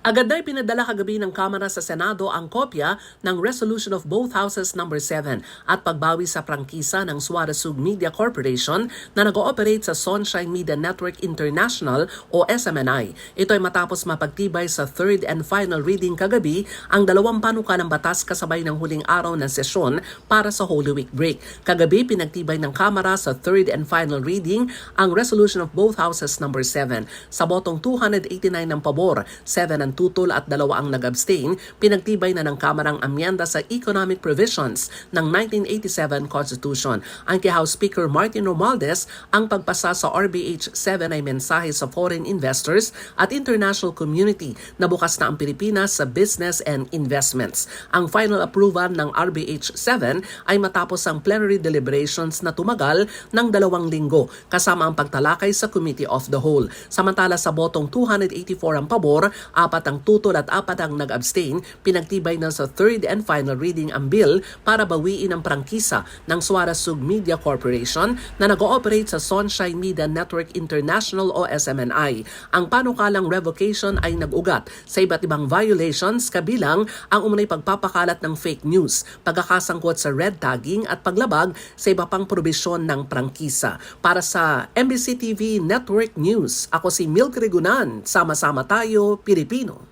Agad na ipinadala kagabi ng Kamara sa Senado ang kopya ng Resolution of Both Houses No. 7 at pagbawi sa prangkisa ng Suarezug Media Corporation na nag-ooperate sa Sunshine Media Network International o SMNI. Ito ay matapos mapagtibay sa third and final reading kagabi ang dalawang panukalang batas kasabay ng huling araw ng sesyon para sa Holy Week break. Kagabi pinagtibay ng Kamara sa third and final reading ang Resolution of Both Houses No. 7. Sa botong 289 ng pabor, 7 ang tutol at dalawa ang nag-abstain, pinagtibay na ng Kamarang amyenda sa economic provisions ng 1987 Constitution. Ang House Speaker Martin Romualdez, ang pagpasa sa RBH 7 ay mensahe sa foreign investors at international community na bukas na ang Pilipinas sa business and investments. Ang final approval ng RBH 7 ay matapos ang plenary deliberations na tumagal ng dalawang linggo kasama ang pagtalakay sa Committee of the Whole. Samantala sa botong 284 ang pabor, apat ang tutol at apat ang nag-abstain, pinagtibay na sa third and final reading ang bill para bawiin ang prangkisa ng Suarezug Media Corporation na nag-ooperate sa Sunshine Media Network International o SMNI. Ang panukalang revocation ay nag-ugat sa iba't ibang violations kabilang ang umunay pagpapakalat ng fake news, pagkakasangkot sa red tagging at paglabag sa iba pang probisyon ng prangkisa. Para sa MBC TV Network News, ako si Milk Regunan. Sama-sama tayo, Pilipino. non.